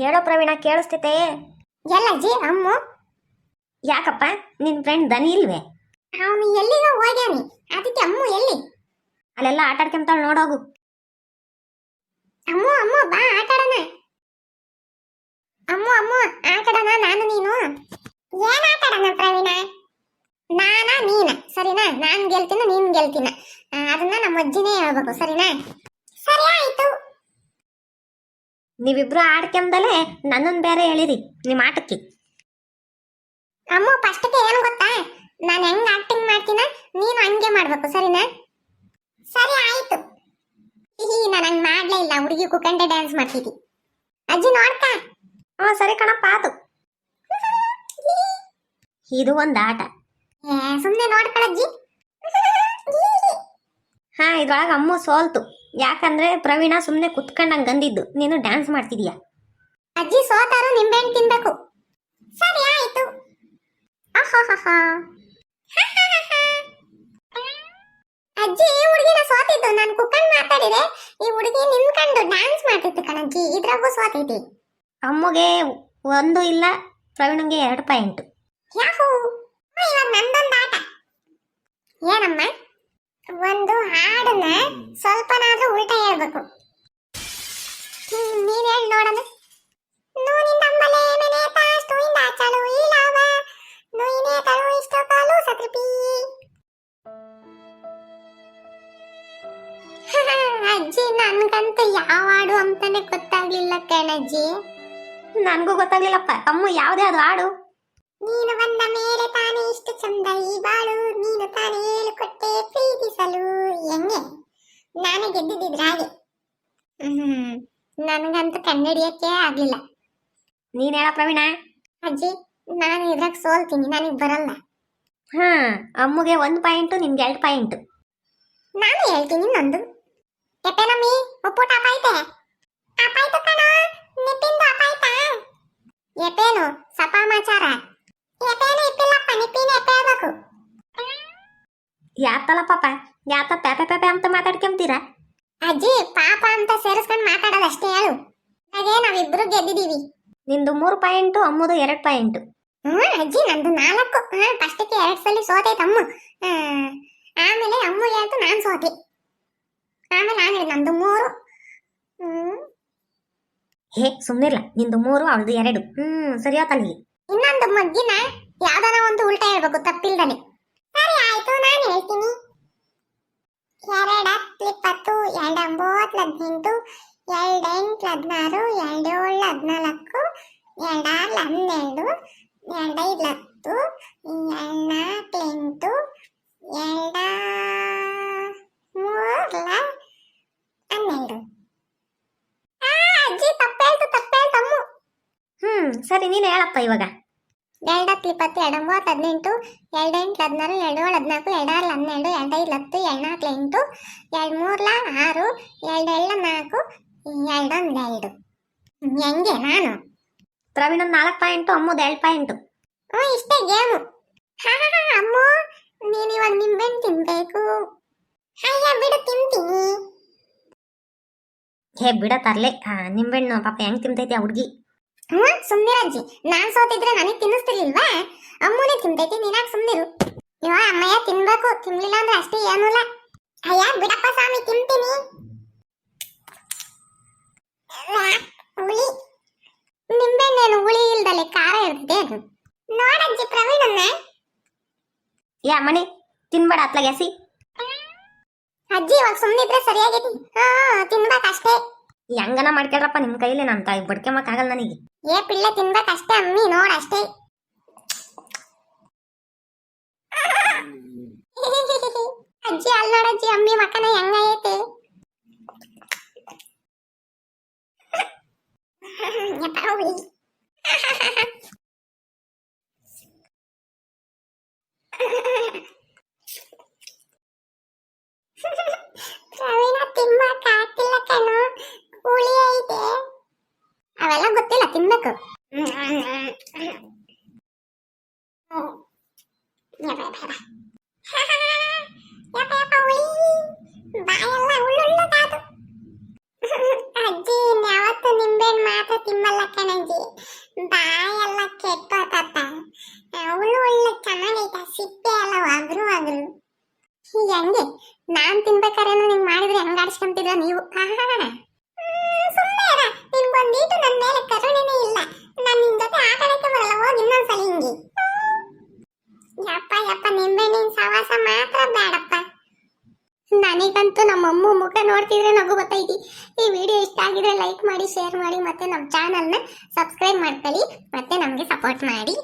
ಹೇಳೋ ಪ್ರವೀಣ ಕೇಳಿಸ್ತೈತೆ ಎಲ್ಲ ಜಿ ಅಮ್ಮು? ಯಾಕಪ್ಪ? ನಿನ್ ಫ್ರೆಂಡ್ ದನಿ ಇಲ್ವೇ? ಅವನು ಎಲ್ಲಿಗ ಹೋಗ್ಯಾನಿ. ಅದಕ್ಕೆ ಅಮ್ಮು ಎಲ್ಲಿ? ಅಲ್ಲೆಲ್ಲ ಆಟ ಆಡ್ಕೊಂತಾಳ ನೋಡೋಗು ಅಮ್ಮು ಅಮ್ಮ ಬಾ ಆಟಾಡೋಣ ಅಮ್ಮು ಅಮ್ಮು ಆಟಾಡೋಣ ನಾನು ನೀನು. ಏನ್ ಆಟಾಡೋಣ ಪ್ರವೀಣ? ನಾನ ನೀನ? ಸರಿನಾ? ನಾನ್ ಗೆಲ್ತೀನ ನೀನ್ ಗೆಲ್ತೀನ? ಅದನ್ನ ನಮ್ಮ ಅಜ್ಜಿನೇ ಹೇಳ್ಬೇಕು ಸರಿನಾ? ಸರಿ ಆಯ್ತು. ನೀವಿಬ್ರು ಆಡ್ಕೊಂಬಲೇ ನನ್ನನ್ ಬೇರೆ ಹೇಳಿರಿ ನಿಮ್ಮ ಆಟಕ್ಕೆ. ಅಮ್ಮ ಫಸ್ಟ್ಗೆ ಏನು ಗೊತ್ತಾ? ನಾನು ಹೆಂಗ್ ಆಕ್ಟಿಂಗ್ ಮಾಡ್ತೀನ? ನೀನು ಹಂಗೆ ಮಾಡ್ಬೇಕು ಸರಿನಾ? ಸರಿ ಆಯ್ತು. ಈ ನಾನು ಹಂಗ್ ಮಾಡ್ಲೇ ಇಲ್ಲ ಹುಡುಗಿ ಕುಕಂಡೆ ಡ್ಯಾನ್ಸ್ ಮಾಡ್ತಿದ್ದಿ. ಅಜ್ಜಿ ನೋಡ್ತಾ? ಹಾ ಸರಿ ಕಣಪ್ಪ ಅದು ಇದು ಒಂದು ಆಟ. ಏ ಸುಮ್ಮನೆ ನೋಡ್ಕೊಳಜ್ಜಿ. ಹಾ ಇದ್ರೊಳಗೆ ಅಮ್ಮ ಸೋಲ್ತು. ಯಾಕಂದ್ರೆ ಪ್ರವೀಣ ಸುಮ್ನೆ ಕುತ್ಕೊಂಡಂಗ್ ಅಂದಿದ್ದು. ನೀನು ಡ್ಯಾನ್ಸ್ ಮಾಡ್ತಿದೀಯ? ಅಜ್ಜಿ ಸೋತಾರು ನಿಂಬೆಹಣ್ಣು ತಿನ್ಬೇಕು. ಸರಿ ಆಯ್ತು. ಅಜ್ಜಿ ಈ ಹುಡುಗಿನ ಸೋತಿದ್ದು ನಾನು ಕುಕ್ಕಂಡ್ ಮಾತಾಡಿದೆ. ಈ ಹುಡುಗಿ ನಿಂತ್ಕೊಂಡು ಡ್ಯಾನ್ಸ್ ಮಾಡ್ತಿತ್ತು ಕಣಜ್ಜಿ. ಇದ್ರಾಗೂ ಸೋತೈತಿ. ಅಮ್ಮಗೆ ಒಂದು ಇಲ್ಲ ಪ್ರವೀಣಂಗೆ ಎರಡು ಪಾಯಿಂಟ್. ಯಾಹೂ. ಇವಾಗ ನಂದೊಂದು ಆಟ. ಏನಮ್ಮ? ಸ್ವಲ್ಪನಾದ್ರೂ ಉಲ್ಟಾ ಹೇಳ್ಬೇಕು. ನೀನ್ ಹೇಳಿ ನೋಡೋಣ ಅಜ್ಜಿ, ನನ್ಗಂತೂ ಯಾವ ಹಾಡು ಅಂತಾನೆ ಗೊತ್ತಾಗ್ಲಿಲ್ಲ ಕಣಜ್ಜಿ. ನನಗೂ ಗೊತ್ತಾಗ್ಲಿಲ್ಲಪ್ಪ. ತಮ್ಮ ಯಾವ್ದೇ ಅದು ಹಾಡು. ನೀನು ಬಂದ ಮೇಲೆ ತಾನೇ ಇಷ್ಟು ಚಂದ ಈ ಬಾಳು. ನೀನು ತಾನೇ ಹೇಳಿಕೊಟ್ಟೆ ಪ್ರೀತಿಸಲು. ಹೆಂಗೆ? ನಾನೇ ಗೆದ್ದಿದ್ದಿದ್ರ ಹಾಗೆ ಹ್ಮ್. ನನಗಂತೂ ಕನ್ನಡಿಯಕ್ಕೆ ಆಗ್ಲಿಲ್ಲ ನೀನ್ ಹೇಳ ಪ್ರವೀಣ? ಅಜ್ಜಿ ನಾನು ಇದ್ರಾಗ ಸೋಲ್ತೀನಿ ನನಗೆ ಬರಲ್ಲ. ಹಾ ಅಮ್ಮಗೆ ಒಂದು ಪಾಯಿಂಟು ನಿನ್ಗೆ ಎರಡು ಪಾಯಿಂಟ್. ನಾನು ಹೇಳ್ತೀನಿ ನಂದು. ಎಪ್ಪೇನಮ್ಮಿ ಉಪ್ಪುಟ ಅಪಾಯ್ತೆ. ಅಪಾಯ್ತು ಕಣ ನಿಪ್ಪಿಂದು ಅಪಾಯ್ತಾ? ಎಪ್ಪೇನು ಸಪಾಮಾಚಾರ? ಎಪೇನು ಇಪ್ಪಿಲ್ಲಪ್ಪ ನಿಪ್ಪಿನ ಎಪ್ಪೆ ಆಗ್ಬೇಕು. ಯಾತಲ್ಲ ಪಾಪ. ಯಾತ ಪ್ಯಾಪೆ ಪ್ಯಾಪೆ ಅಂತ ಮಾತಾಡ್ಕೊಂತೀರಾ? ಅಜ್ಜಿ ಪಾಪ ಅಂತ ಸೇರಿಸ್ಕೊಂಡು ಮಾತಾಡೋದು ಅಷ್ಟೇ ಹೇಳು. ಹಾಗೆ ನಾವಿಬ್ರು ಗೆದ್ದಿದೀವಿ. ನಿಂದು ಮೂರು ಪಾಯಿಂಟು ಅಮ್ಮದು ಎರಡು ಪಾಯಿಂಟು. ಹ್ಮ್ ಅಜ್ಜಿ ನಂದು ನಾಲ್ಕು. ಹಾ ಫಸ್ಟಿಗೆ ಎರಡು ಸಲ ಸೋತೈತೆ ಅಮ್ಮ ಆಮೇಲೆ ಅಮ್ಮ ಹೇಳ್ತು ನಾನು ಸೋತೆ. ಆಮೇಲೆ ನಾನು ಹೇಳಿದೆ, ನಂದು ಮೂರು. ಹ್ಮ್. ಹೇ ಸುಮ್ಮನಿರ್ಲ ನಿಂದು ಮೂರು ಅವಳದು ಎರಡು. ಹ್ಮ್ ಸರಿ ಹೋತಲ್ಲಿ ಇನ್ನೊಂದು ಮಗ್ಗಿನ ಯಾವ್ದಾನ ಒಂದು ಉಲ್ಟಾ ಹೇಳ್ಬೇಕು ತಪ್ಪಿಲ್ದನೆ. ಸರಿ ಆಯ್ತು ನಾನು ಹೇಳ್ತೀನಿ. ಎರಡ ಇಪ್ಪತ್ತು ಎರಡು ಒಂಬತ್ತು ಹದಿನೆಂಟು ಎರಡು ಹದಿನಾರು ಎರಡು ಏಳು ಹದಿನಾಲ್ಕು ಎರಡಾರು ಹನ್ನೆರಡು ಎರಡೈದು ಹತ್ತು ಎರಡು ನಾಲ್ಕು ಎಂಟು ಎರಡ ಮೂರ್ಲ ಹನ್ನೆರಡು ಅಜ್ಜಿ ತಪ್ಪೇಳ್ತು ತಪ್ಪೇಳ್ತು ಹ್ಞೂ ಸರಿ, ನೀನು ಹೇಳಪ್ಪ ಇವಾಗ. ಎರಡು ಹತ್ತು ಇಪ್ಪತ್ತು ಎರಡು ಒಂಬತ್ತು ಹದಿನೆಂಟು ಎರಡು ಎಂಟು ಹದಿನಾರು ಎರಡು ಏಳು ಹದಿನಾಲ್ಕು ಎರಡು ಆರು ಹನ್ನೆರಡು ಎರಡು ಐದು ಹತ್ತು ಎರಡ್ನಾಲ್ಕು ಎಂಟು ಎರಡು ಮೂರ್ಲ ಆರು ಎರಡು ಏಳ ನಾಲ್ಕು ಎರಡೊಂದು ಎರಡು ಹೆಂಗೆ ನಾನು? ಪ್ರವೀಣ್ ನಾಲ್ಕು ಪಾಯಿಂಟು, ಅಮ್ಮದು ಎರಡು ಪಾಯಿಂಟು. ಹ್ಞೂ ಇಷ್ಟೇ ಗೇಮು. ಹಾ ಹಾ ಅಮ್ಮ, ನೀನು ಇವಾಗ ನಿಂಬೆಹಣ್ಣು ತಿನ್ಬೇಕು. ಅಯ್ಯ ಬಿಡು, ತಿಂತೀನಿ. ಹೇ, ಬಿಡ ತರ್ಲೆ. ಹಾ ನಿಂಬೆಣ್ಣು ಪಾಪ ಹೆಂಗೆ ತಿಂತೈತಿ ಆ ಹುಡ್ಗಿ. ಹ್ಞೂ ಸುಮ್ಮನಿರಜ್ಜಿ ನಾನು ಸೋತಿದ್ರೆ ನನಗೆ ತಿನ್ನಿಸ್ತಿರ್ಲಿಲ್ವಾ? ಅಮ್ಮನೇ ತಿಂತೈತಿ ನೀನಾಗ ಸುಮ್ಮನಿರು ಇವ ಅಮ್ಮಯ್ಯ ತಿನ್ಬೇಕು ತಿನ್ಲಿಲ್ಲ ಅಂದ್ರೆ ಅಷ್ಟೇ ಏನೂ ಇಲ್ಲ. ಅಯ್ಯ ಬಿಡಪ್ಪ ಸ್ವಾಮಿ ತಿಂತೀನಿ. ಹುಳಿ ನಿಂಬೆಣ್ಣೇನು ಹುಳಿ ಇಲ್ದಲೆ ಖಾರ ಇರ್ತದೆ ಅದು? ನೋಡಜ್ಜಿ ಪ್ರವೀಣನ್ನ. ಯಾ ಮಣಿ ತಿನ್ಬೇಡ ಅತ್ಲಾಗ ಎಸಿ. ಅಜ್ಜಿ ಇವಾಗ ಸುಮ್ಮನಿದ್ರೆ ಸರಿಯಾಗೈತಿ ಹಾ ತಿನ್ಬೇಕಷ್ಟೇ ಹೆಂಗನ ಮಾಡ್ಕೊಳ್ರಪ್ಪ ನಿಮ್ಮ ಕೈಲಿ ನಾನು ತಾಯಿ ಬಡ್ಕೊಂಬಕ್ಕಾಗಲ್ಲ ನನಗೆ. ಏ ಪಿಳ್ಳೆ ತಿನ್ಬೇಕಷ್ಟೇ ಅಮ್ಮಿ ನೋಡಷ್ಟೇ ಅಜ್ಜಿ ಅಲ್ಲ ನೋಡಜ್ಜಿ ಅಮ್ಮಿ ಮಕ್ಕನ ಹೆಂಗೈತೆ ಅವೆಲ್ಲ ಗೊತ್ತಿಲ್ಲ, ತಿನ್ಬೇಕು. ಅಜ್ಜಿ ಯಾವತ್ತು ನಿಂಬೆಹಣ್ಣು ಮಾತ್ರ ತಿಮ್ಮಲ್ಲ ಕಣಜ್ಜಿ. ಬಾಯೆಲ್ಲ ಕೆಟ್ಟೋತಪ್ಪ. ಅವಳು ಒಳ್ಳೆ ಚೆನ್ನಾಗೈತ, ಸಿಪ್ಪೆ ಎಲ್ಲ ಒಗ್ರು ಒಗ್ರು. ಹೀಗೆ? ಹಂಗೆ ನಾನ್ ತಿನ್ಬೇಕಾರೇನು ನಿಂಗೆ ಮಾಡಿದ್ರೆ ಹೆಂಗ್ ಆಡಿಸ್ಕೊಂತಿದ್ರ ನೀವು? ಸುಮ್ಮನೆ ನಿನ್ಗೊಂದೀಟು ನನ್ನ ಮೇಲೆ ಕರುಣೆನೇ ಇಲ್ಲ. ನಾನು ನಿನ್ ಜೊತೆ ಆಟ ಆಡಕ್ಕೆ ಬರಲ್ಲ, ಹೋಗಿ ಇನ್ನೊಂದ್ಸಲ ಹಿಂಗೆ. ಯಪ್ಪ ಯಪ್ಪ ನಿಂಬೆಹಣ್ಣಿನ ಸವಾಸ ಮಾತ್ರ ಬೇಡಪ್ಪ ನನಗಂತೂ ನಮ್ಮ ಅಮ್ಮ ಮುಖ ನೋಡ್ತಿದ್ರೆ ನಗು ಬರ್ತೈತಿ ಈ ವಿಡಿಯೋ ಇಷ್ಟ ಆಗಿದ್ರೆ ಲೈಕ್ ಮಾಡಿ ಶೇರ್ ಮಾಡಿ, ಮತ್ತೆ ನಮ್ಮ ಚಾನಲ್ನ ಸಬ್ಸ್ಕ್ರೈಬ್ ಮಾಡ್ಕೊಳ್ಳಿ, ಮತ್ತೆ ನಮಗೆ ಸಪೋರ್ಟ್ ಮಾಡಿ.